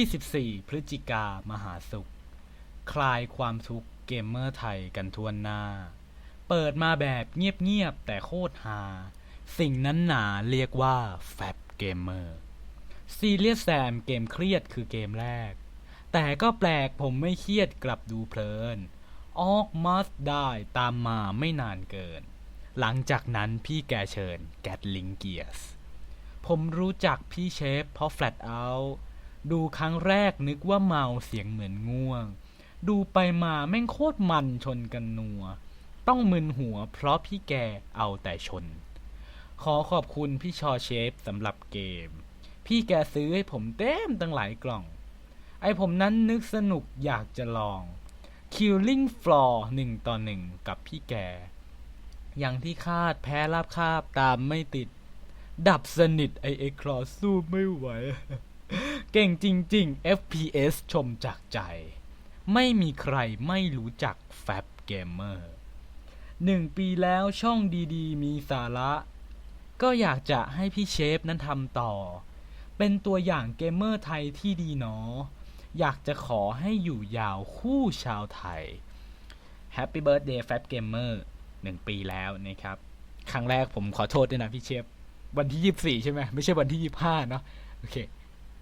24 พฤศจิกามหาสุข คลายความทุกข์เกมเมอร์ไทยกันทวนหน้า เปิดมาแบบเงียบๆแต่โคตรฮาสิ่งนั้นหนาเรียกว่าแฟบเกมเมอร์ซีเรียสแซมเกมเครียดคือเกมแรก แต่ก็แปลกผมไม่เครียดกลับดูเพลิน ออกมาสได้ตามมาไม่นานเกิน หลังจากนั้นพี่แกเชิญแกตลิงเกียส ผมรู้จักพี่เชฟเพราะแฟลตเอาท์ ดูครั้งแรกนึกว่าเมาเสียงเหมือนง่วง ดูไปมาแม่งโคตรมันชนกันนัว ต้องมึนหัวเพราะพี่แกเอาแต่ชน ขอขอบคุณพี่ชอเชฟสำหรับเกม พี่แกซื้อให้ผมเต็มตั้งหลายกล่อง ไอผมนั้นนึกสนุกอยากจะลอง Killing Floor หนึ่งต่อหนึ่งกับพี่แก อย่างที่คาดแพ้ราบคาบตามไม่ติด ดับสนิทไอเอ็กคลอสู้ไม่ไหว เก่งจริง ๆ FPS ชมจากใจ ไม่มีใครไม่รู้จักแฟบเกมเมอร์หนึ่งปีแล้วช่องดีๆ มีสาระ ก็อยากจะให้พี่เชฟนั้นทำต่อ เป็นตัวอย่างเกมเมอร์ไทยที่ดีเนาะอยากจะขอให้อยู่ยาวคู่ชาวไทย Happy Birthday Fab Gamer หนึ่งปีแล้วนะครับ ครั้งแรกผมขอโทษด้วยนะพี่เชฟ วันที่ยี่สี่ใช่ไหม ไม่ใช่วันที่ยี่ห้าเนาะโอเค